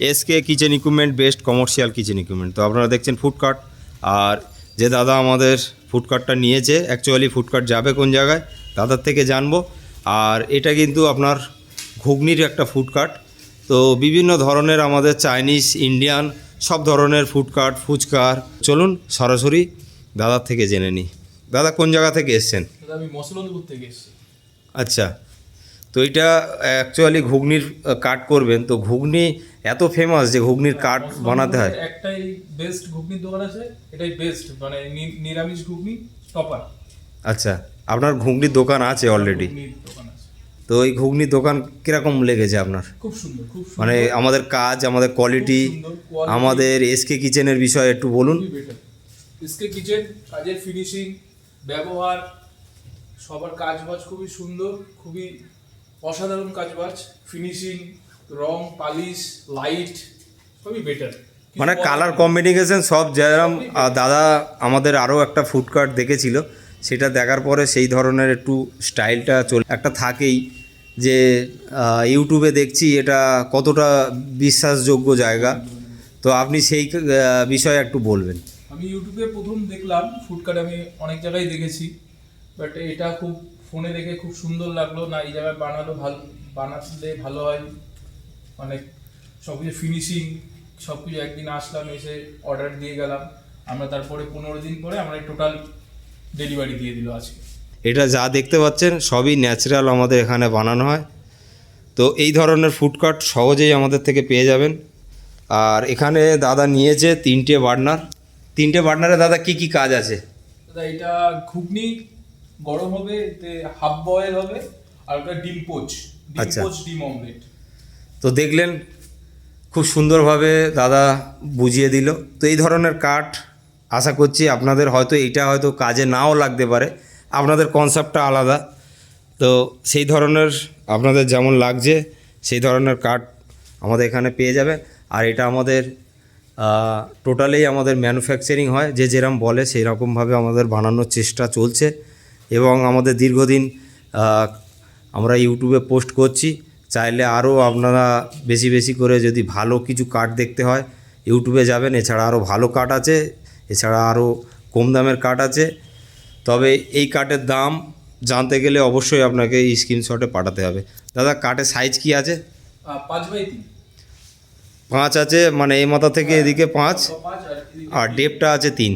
SK kitchen equipment best commercial kitchen equipment তো আপনারা দেখছেন ফুডকার্ট আর যে দাদা আমাদের ফুডকার্টটা নিয়েছে অ্যাকচুয়ালি ফুডকার্ট যাবে কোন জায়গায় দাদার থেকে জানব। আর এটা কিন্তু আপনার ঘুগনির একটা ফুডকার্ট তো বিভিন্ন ধরনের আমাদের চাইনিজ ইন্ডিয়ান সব ধরনের ফুডকার্ট ফুচকার। চলুন সরাসরি দাদার থেকে জেনে নিই। দাদা কোন জায়গা থেকে এসছেন? আমি মসলন্দপুর থেকে এসেছি। আচ্ছা। তো এটা অ্যাকচুয়ালি ঘুগনির কাট করবেন। তো ঘুগনি এত ফেমাস যে ঘুগনির কাট বানাতে হয়। একটাই বেস্ট ঘুগনির দোকান আছে এটাই বেস্ট মানে নিরামিষ ঘুগনি টপার আচ্ছা আপনার ঘুগনির দোকান আছে অলরেডি তো এই ঘুগনির দোকান কীরকম লেগেছে আপনার? খুব সুন্দর খুব মানে আমাদের কাজ আমাদের কোয়ালিটি আমাদের এসকে কিচেনের বিষয়ে একটু বলুন। এসকে কিচেন কাজের ফিনিশিং ব্যবহার সবার কাজ বাজ খুবই সুন্দর খুবই অসাধারণ কাজ বাজ ফিনিশিং রং পালিশ লাইট সবই বেটার মানে কালার কম্বিনেশন সব যেরকম দাদা আমাদের আরও একটা ফুডকার্ট দেখেছিল। সেটা দেখার পরে সেই ধরনের একটু স্টাইলটা চল। একটা থাকেই যে ইউটিউবে দেখছি এটা কতটা বিশ্বাসযোগ্য জায়গা। তো আপনি সেই বিষয়ে একটু বলবেন। আমি ইউটিউবে প্রথম দেখলাম ফুডকার্ট আমি অনেক জায়গায় দেখেছি। বাট এটা খুব ফোনে দেখে খুব সুন্দর লাগল না এই জায়গায় বানালো ভালো বানালে ভালো হয়। মানে সব কিছু ফিনিশিং সব কিছু একদিন আসলাম এসে অর্ডার দিয়ে গেলাম। আমরা তারপরে পনেরো দিন পরে আমরা টোটাল ডেলিভারি দিয়ে দিল আজকে। এটা যা দেখতে পাচ্ছেন সবই ন্যাচারাল আমাদের এখানে বানানো হয়। তো এই ধরনের ফুডকার্ট সহজেই আমাদের থেকে পেয়ে যাবেন। আর এখানে দাদা নিয়েছে তিনটে বার্নার। তিনটে বার্নারে দাদা কি কি কাজ আছে? দাদা এটা ঘুগনি গরম হবে হাফ বয়েল হবে আর ওটা ডিম পোচ। ডিম আচ্ছা। পোচ ডিম অমলেট তো দেখলেন খুব সুন্দরভাবে দাদা বুঝিয়ে দিল। তো এই ধরনের কাঠ আশা করছি আপনাদের হয়তো এইটা হয়তো কাজে নাও লাগতে পারে। আপনাদের কনসেপ্টটা আলাদা। তো সেই ধরনের আপনাদের যেমন লাগছে, সেই ধরনের কাঠ আমাদের এখানে পেয়ে যাবে। আর এটা আমাদের টোটালি আমাদের ম্যানুফ্যাকচারিং হয়। যে যেরকম বলে সেই রকমভাবে আমাদের বানানোর চেষ্টা চলছে। এবং আমাদের দীর্ঘদিন আমরা ইউটিউবে পোস্ট করছি। চাইলে আরও আপনারা বেশি বেশি করে যদি ভালো কিছু কাঠ দেখতে হয় ইউটিউবে যাবেন এছাড়া আরও ভালো কাঠ আছে এছাড়া আরও কম দামের কাঠ আছে। তবে এই কাঠের দাম জানতে গেলে অবশ্যই আপনাকে এই স্ক্রিনশটে পাঠাতে হবে। দাদা কাঠের সাইজ কি আছে? পাঁচ বাই তিন। পাঁচ আছে মানে এই মাথা থেকে এদিকে পাঁচ। আর ডেপটা আছে তিন।